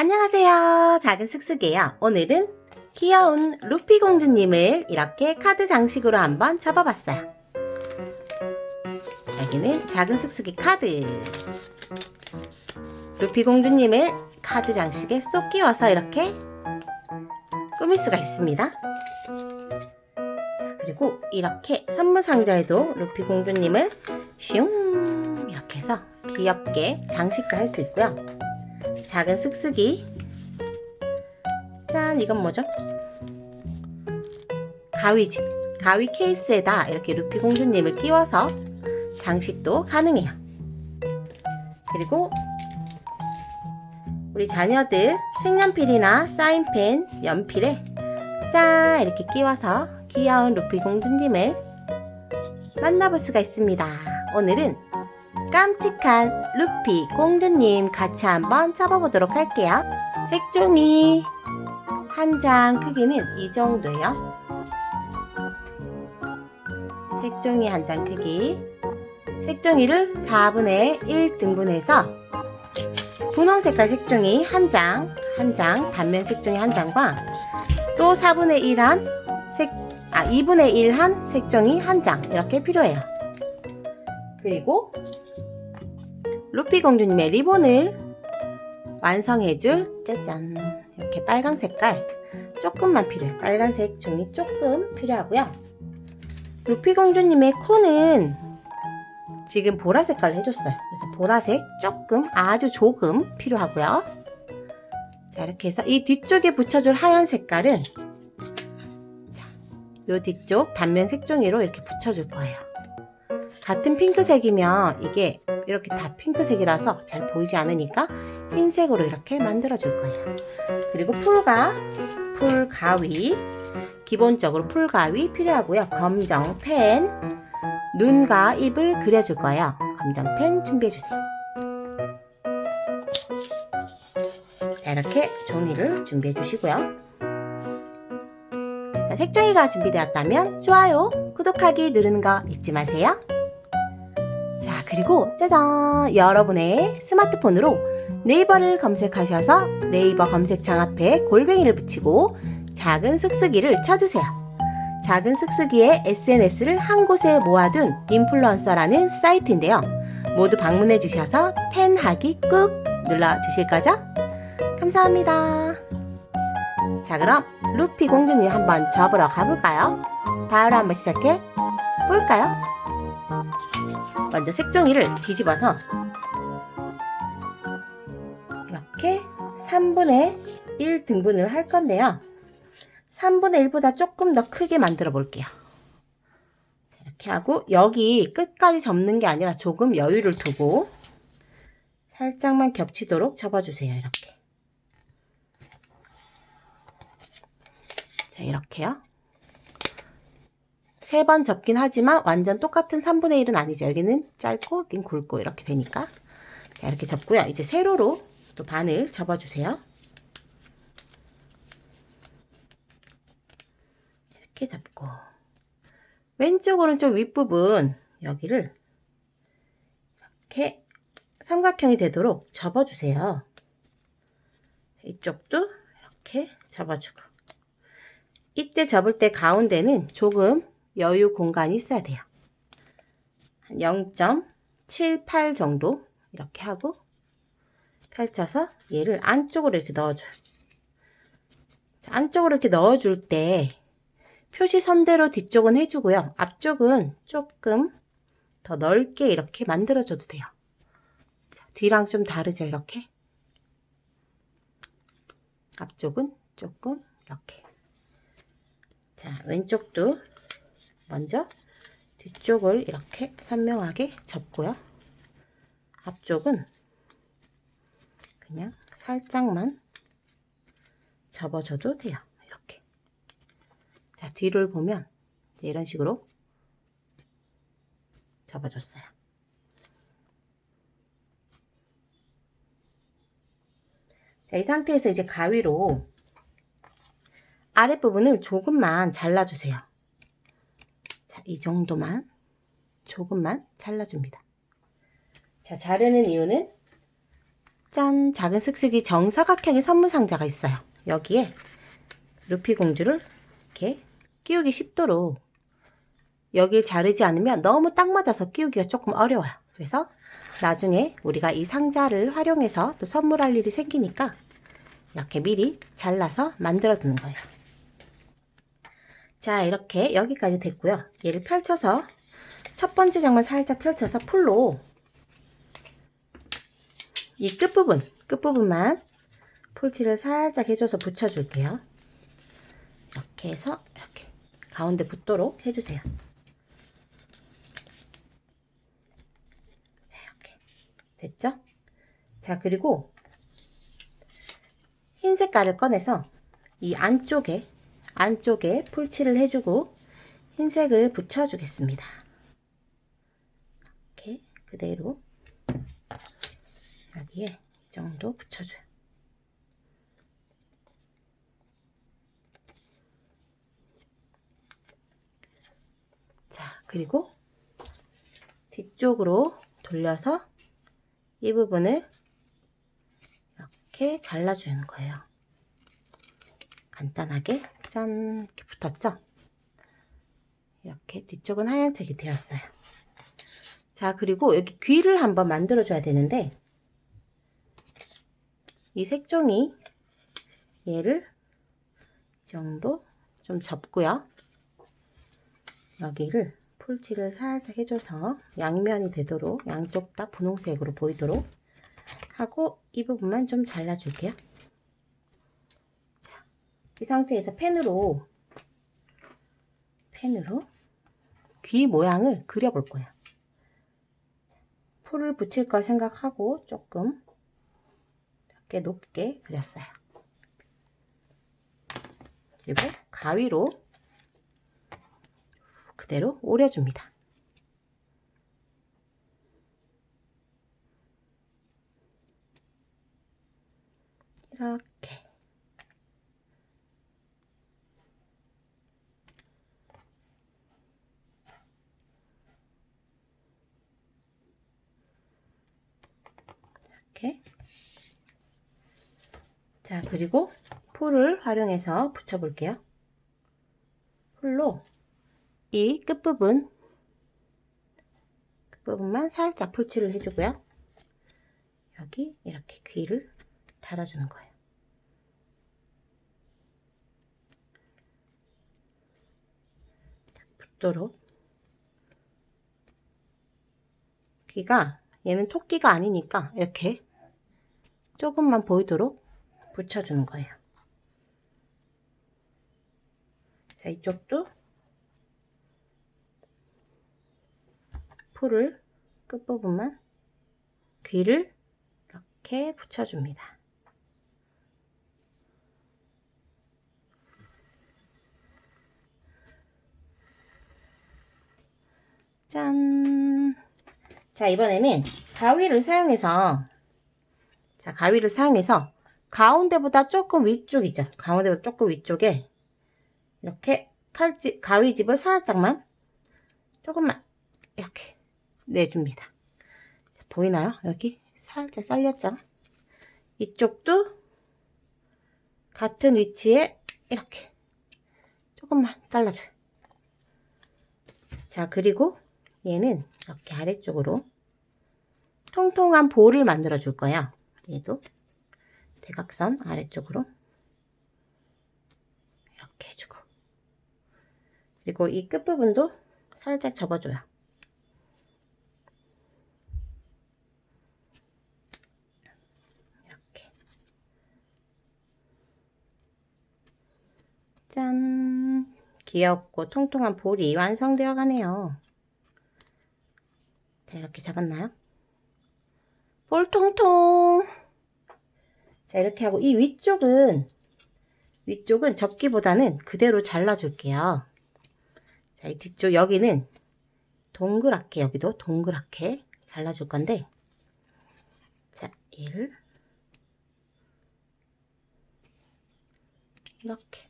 안녕하세요. 작은 슥슥이에요. 오늘은 귀여운 루피 공주님을 이렇게 카드 장식으로 한번 접어봤어요. 여기는 작은 슥슥이 카드. 루피 공주님을 카드 장식에 쏙 끼워서 이렇게 꾸밀 수가 있습니다. 자, 그리고 이렇게 선물 상자에도 루피 공주님을 슝 이렇게 해서 귀엽게 장식도 할 수 있고요. 작은 쓱쓱이. 짠 이건 뭐죠? 가위지 가위 케이스에다 이렇게 루피 공주님을 끼워서 장식도 가능해요. 그리고 우리 자녀들 색연필이나 사인펜, 연필에 짠 이렇게 끼워서 귀여운 루피 공주님을 만나볼 수가 있습니다. 오늘은 깜찍한 루피 공주님 같이 한번 접어보도록 할게요. 색종이 한 장 크기는 이 정도예요. 색종이 한 장 크기. 색종이를 4분의 1 등분해서 분홍 색깔 색종이 한 장, 한 장, 단면 색종이 한 장과 또 4분의 1 한 색, 아, 2분의 1 한 색종이 한 장 이렇게 필요해요. 그리고 루피 공주님의 리본을 완성해줄 짜잔 이렇게 빨강 색깔 조금만 필요해요. 빨간색 종이 조금 필요하고요. 루피 공주님의 코는 지금 보라 색깔로 해줬어요. 그래서 보라색 조금 아주 조금 필요하고요. 자 이렇게 해서 이 뒤쪽에 붙여줄 하얀 색깔은 자, 요 뒤쪽 단면 색종이로 이렇게 붙여줄 거예요. 같은 핑크색이면 이게 이렇게 다 핑크색이라서 잘 보이지 않으니까 흰색으로 이렇게 만들어 줄 거예요. 그리고 풀과 풀 가위 기본적으로 풀 가위 필요하고요. 검정 펜 눈과 입을 그려줄 거예요. 검정 펜 준비해 주세요. 자, 이렇게 종이를 준비해 주시고요. 자, 색종이가 준비되었다면 좋아요, 구독하기 누르는 거 잊지 마세요. 자, 그리고 짜잔! 여러분의 스마트폰으로 네이버를 검색하셔서 네이버 검색창 앞에 골뱅이를 붙이고 작은 쓱쓱이를 쳐주세요. 작은 쓱쓱이의 SNS를 한 곳에 모아둔 인플루언서라는 사이트인데요. 모두 방문해 주셔서 팬하기 꾹 눌러 주실 거죠? 감사합니다. 자, 그럼 루피 공주님 한번 접으러 가볼까요? 바로 한번 시작해 볼까요? 먼저 색종이를 뒤집어서 이렇게 3분의 1 등분을 할 건데요. 3분의 1보다 조금 더 크게 만들어 볼게요. 이렇게 하고 여기 끝까지 접는 게 아니라 조금 여유를 두고 살짝만 겹치도록 접어주세요. 이렇게. 자, 이렇게요. 세 번 접긴 하지만 완전 똑같은 3분의 1은 아니죠. 여기는 짧고 여긴 굵고 이렇게 되니까. 자, 이렇게 접고요. 이제 세로로 또 반을 접어주세요. 이렇게 접고 왼쪽 오른쪽 윗부분 여기를 이렇게 삼각형이 되도록 접어주세요. 이쪽도 이렇게 접어주고 이때 접을 때 가운데는 조금 여유 공간이 있어야 돼요. 한0.78 정도 이렇게 하고 펼쳐서 얘를 안쪽으로 이렇게 넣어줘요. 자, 안쪽으로 이렇게 넣어줄 때 표시 선대로 뒤쪽은 해주고요. 앞쪽은 조금 더 넓게 이렇게 만들어줘도 돼요. 자, 뒤랑 좀 다르죠, 이렇게. 앞쪽은 조금 이렇게. 자, 왼쪽도 먼저 뒤쪽을 이렇게 선명하게 접고요. 앞쪽은 그냥 살짝만 접어줘도 돼요. 이렇게. 자, 뒤를 보면 이런 식으로 접어줬어요. 자, 이 상태에서 이제 가위로 아랫부분을 조금만 잘라주세요. 자, 이 정도만 조금만 잘라줍니다. 자, 자르는 이유는 짠! 작은 슥슥이 정사각형의 선물 상자가 있어요. 여기에 루피 공주를 이렇게 끼우기 쉽도록 여길 자르지 않으면 너무 딱 맞아서 끼우기가 조금 어려워요. 그래서 나중에 우리가 이 상자를 활용해서 또 선물할 일이 생기니까 이렇게 미리 잘라서 만들어 두는 거예요. 자, 이렇게 여기까지 됐고요. 얘를 펼쳐서 첫 번째 장만 살짝 펼쳐서 풀로 이 끝부분, 끝부분만 폴치를 살짝 해줘서 붙여줄게요. 이렇게 해서 이렇게 가운데 붙도록 해주세요. 자, 이렇게 됐죠? 자, 그리고 흰 색깔을 꺼내서 이 안쪽에 안쪽에 풀칠을 해주고 흰색을 붙여주겠습니다. 이렇게 그대로 여기에 이 정도 붙여줘요. 자, 그리고 뒤쪽으로 돌려서 이 부분을 이렇게 잘라주는 거예요. 간단하게 짠 이렇게 붙었죠? 이렇게 뒤쪽은 하얀색이 되었어요. 자, 그리고 여기 귀를 한번 만들어 줘야 되는데 이 색종이 얘를 이 정도 좀 접고요. 여기를 풀칠을 살짝 해줘서 양면이 되도록 양쪽 다 분홍색으로 보이도록 하고 이 부분만 좀 잘라줄게요. 자, 이 상태에서 펜으로 펜으로 귀 모양을 그려볼 거예요. 풀을 붙일 걸 생각하고 조금 이렇게 높게 그렸어요. 그리고 가위로 그대로 오려줍니다. 이렇게 이렇게 자 그리고 풀을 활용해서 붙여 볼게요. 풀로 이 끝부분 끝부분만 살짝 풀칠을 해주고요. 여기 이렇게 귀를 달아주는 거예요. 붙도록 귀가 얘는 토끼가 아니니까 이렇게 조금만 보이도록 붙여주는 거예요. 자, 이쪽도 풀을 끝부분만 귀를 이렇게 붙여줍니다. 짠! 자, 이번에는 가위를 사용해서 자, 가위를 사용해서 가운데보다 조금 위쪽이죠. 가운데보다 조금 위쪽에 이렇게 칼집, 가위집을 살짝만 조금만 이렇게 내줍니다. 자, 보이나요? 여기 살짝 잘렸죠? 이쪽도 같은 위치에 이렇게 조금만 잘라줘요. 자, 그리고 얘는 이렇게 아래쪽으로 통통한 볼을 만들어 줄 거예요. 얘도 대각선 아래쪽으로 이렇게 해주고 그리고 이 끝부분도 살짝 접어줘요. 이렇게 짠 귀엽고 통통한 볼이 완성되어 가네요. 자 이렇게 잡았나요? 볼 통통 자 이렇게 하고 이 위쪽은 위쪽은 접기보다는 그대로 잘라줄게요. 자, 이 뒤쪽 여기는 동그랗게 여기도 동그랗게 잘라줄 건데 자, 얘를 이렇게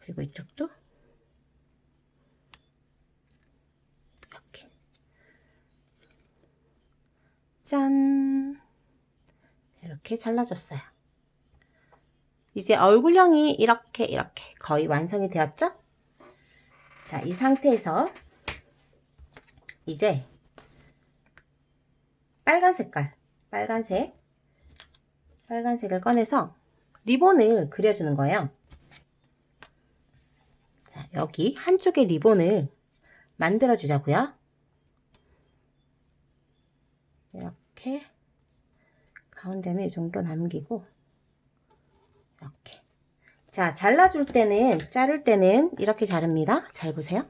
그리고 이쪽도 이렇게 짠 이렇게 잘라줬어요. 이제 얼굴형이 이렇게 이렇게 거의 완성이 되었죠? 자, 이 상태에서 이제 빨간 색깔, 빨간색, 빨간색을 꺼내서 리본을 그려주는 거예요. 자, 여기 한쪽에 리본을 만들어 주자고요. 이렇게 가운데는 이 정도 남기고 이렇게 자 잘라줄 때는 자를 때는 이렇게 자릅니다. 잘 보세요.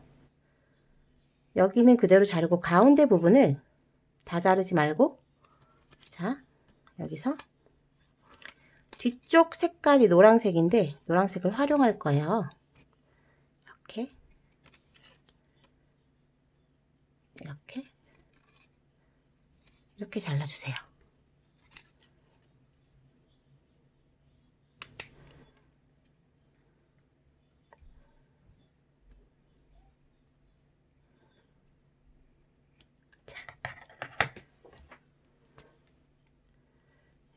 여기는 그대로 자르고 가운데 부분을 다 자르지 말고 자 여기서 뒤쪽 색깔이 노란색인데 노란색을 활용할 거예요. 이렇게 이렇게 이렇게 잘라주세요.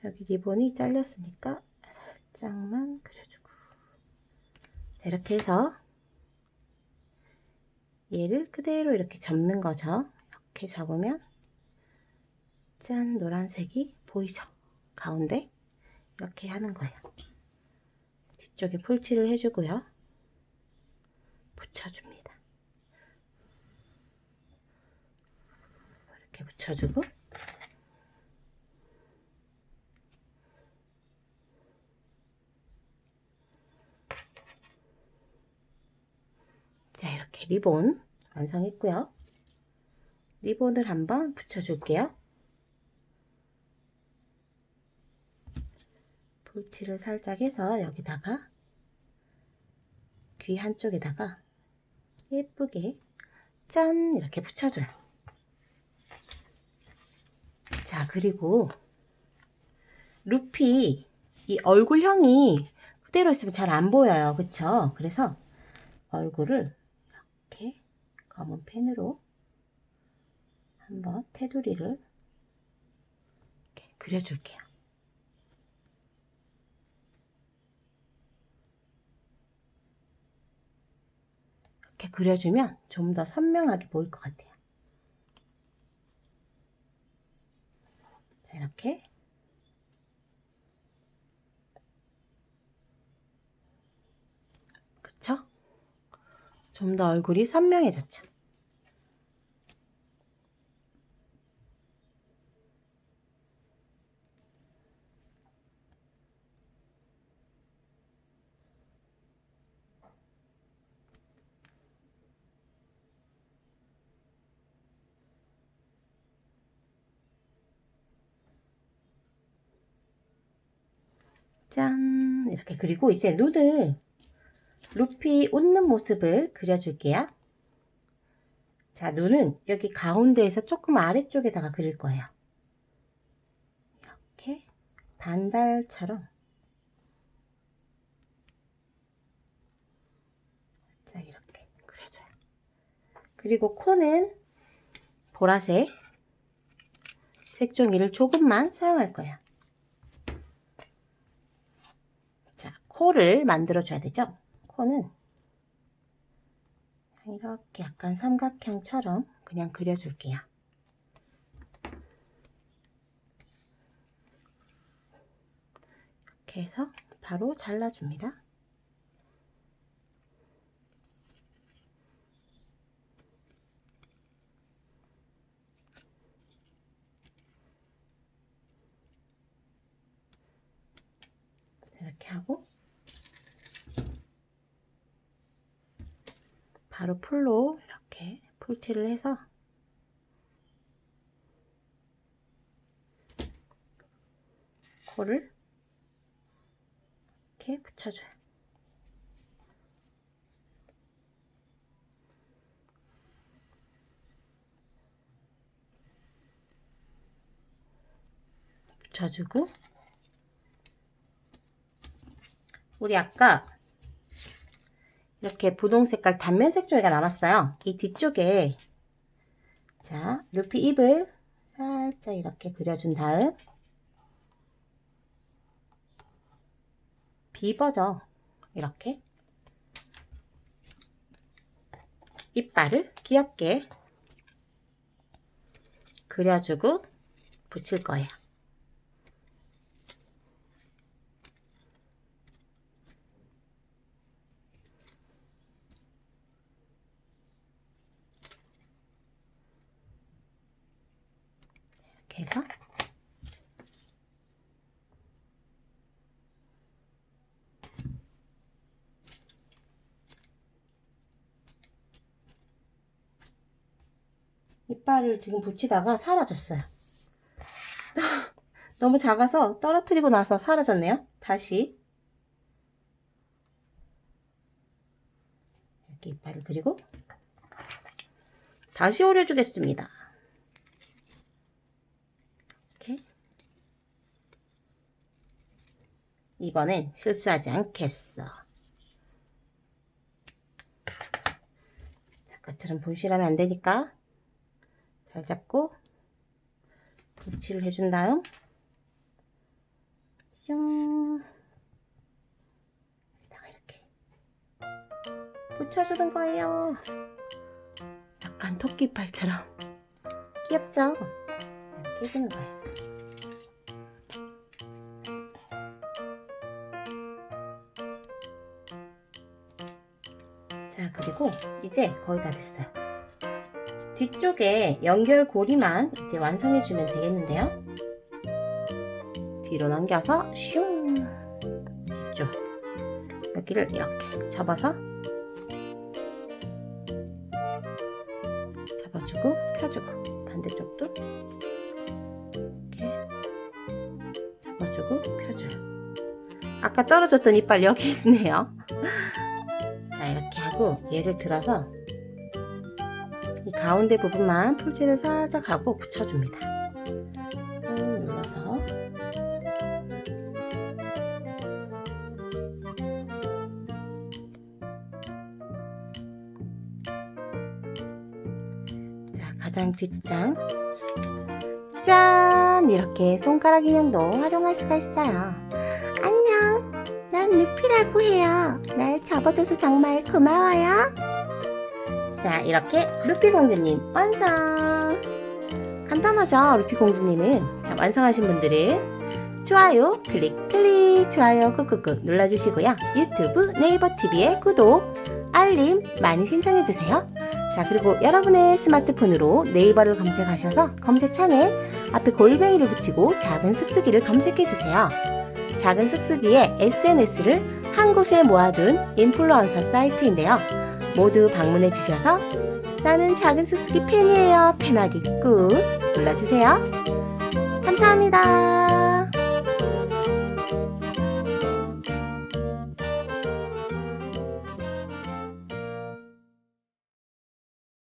여기 리본이 잘렸으니까 살짝만 그려주고. 자, 이렇게 해서 얘를 그대로 이렇게 접는 거죠. 이렇게 접으면 짠 노란색이 보이죠 가운데? 이렇게 하는 거예요. 뒤쪽에 풀칠을 해주고요. 붙여줍니다. 이렇게 붙여주고. 자 이렇게 리본 완성했고요. 리본을 한번 붙여줄게요 볼티를 살짝 해서 여기다가 귀 한쪽에다가 예쁘게 짠! 이렇게 붙여줘요. 자 그리고 루피 이 얼굴형이 그대로 있으면 잘 안 보여요. 그쵸? 그래서 얼굴을 이렇게 검은 펜으로 한번 테두리를 이렇게 그려줄게요. 이렇게 그려주면 좀 더 선명하게 보일 것 같아요. 자, 이렇게 그쵸? 좀 더 얼굴이 선명해졌죠. 짠 이렇게 그리고 이제 눈을 루피 웃는 모습을 그려줄게요. 자, 눈은 여기 가운데에서 조금 아래쪽에다가 그릴 거예요. 이렇게 반달처럼 살짝 이렇게 그려줘요. 그리고 코는 보라색 색종이를 조금만 사용할 거예요. 자, 코를 만들어줘야 되죠? 코는 이렇게 약간 삼각형처럼 그냥 그려줄게요. 이렇게 해서 바로 잘라줍니다. 이렇게 하고 바로 풀로 이렇게 풀칠을 해서 코를 이렇게 붙여줘요. 붙여주고 우리 아까 이렇게 분홍 색깔 단면색 종이가 남았어요. 이 뒤쪽에 자 루피 입을 살짝 이렇게 그려준 다음 비버져. 이렇게. 이빨을 귀엽게 그려주고 붙일 거예요. 이렇게 해서 이빨을 지금 붙이다가 사라졌어요. 너무 작아서 떨어뜨리고 나서 사라졌네요. 다시 이렇게 이빨을 그리고 다시 오려주겠습니다. 이렇게 이번엔 실수하지 않겠어. 아까처럼 분실하면 안 되니까 잘 잡고 붙이를 해준 다음 슝 여기다가 이렇게 붙여주는 거예요. 약간 토끼팔처럼 귀엽죠? 이렇게 해주는 거예요. 자 그리고 이제 거의 다 됐어요. 뒤쪽에 연결 고리만 이제 완성해 주면 되겠는데요. 뒤로 넘겨서 슝 뒤쪽 여기를 이렇게 접어서 잡아주고 펴주고 반대쪽도 이렇게 잡아주고 펴줘요. 아까 떨어졌던 이빨 여기 있네요. 자 이렇게 하고 얘를 들어서 이 가운데 부분만 풀칠을 살짝 하고 붙여줍니다. 꾹 눌러서 자 가장 뒷장 짠 이렇게 손가락 인형도 활용할 수가 있어요. 안녕 난 루피라고 해요. 날 잡아줘서 정말 고마워요. 자, 이렇게 루피 공주님 완성! 간단하죠, 루피 공주님은. 자, 완성하신 분들은 좋아요, 클릭, 클릭, 좋아요, 꾹꾹꾹 눌러주시고요. 유튜브 네이버 TV에 구독, 알림 많이 신청해주세요. 자, 그리고 여러분의 스마트폰으로 네이버를 검색하셔서 검색창에 앞에 골뱅이를 붙이고 작은 쓱쓱이를 검색해주세요. 작은 쓱쓱이의 SNS를 한 곳에 모아둔 인플루언서 사이트인데요. 모두 방문해 주셔서 나는 작은 쓱쓱이 팬이에요. 팬하기 꾹 눌러주세요. 감사합니다.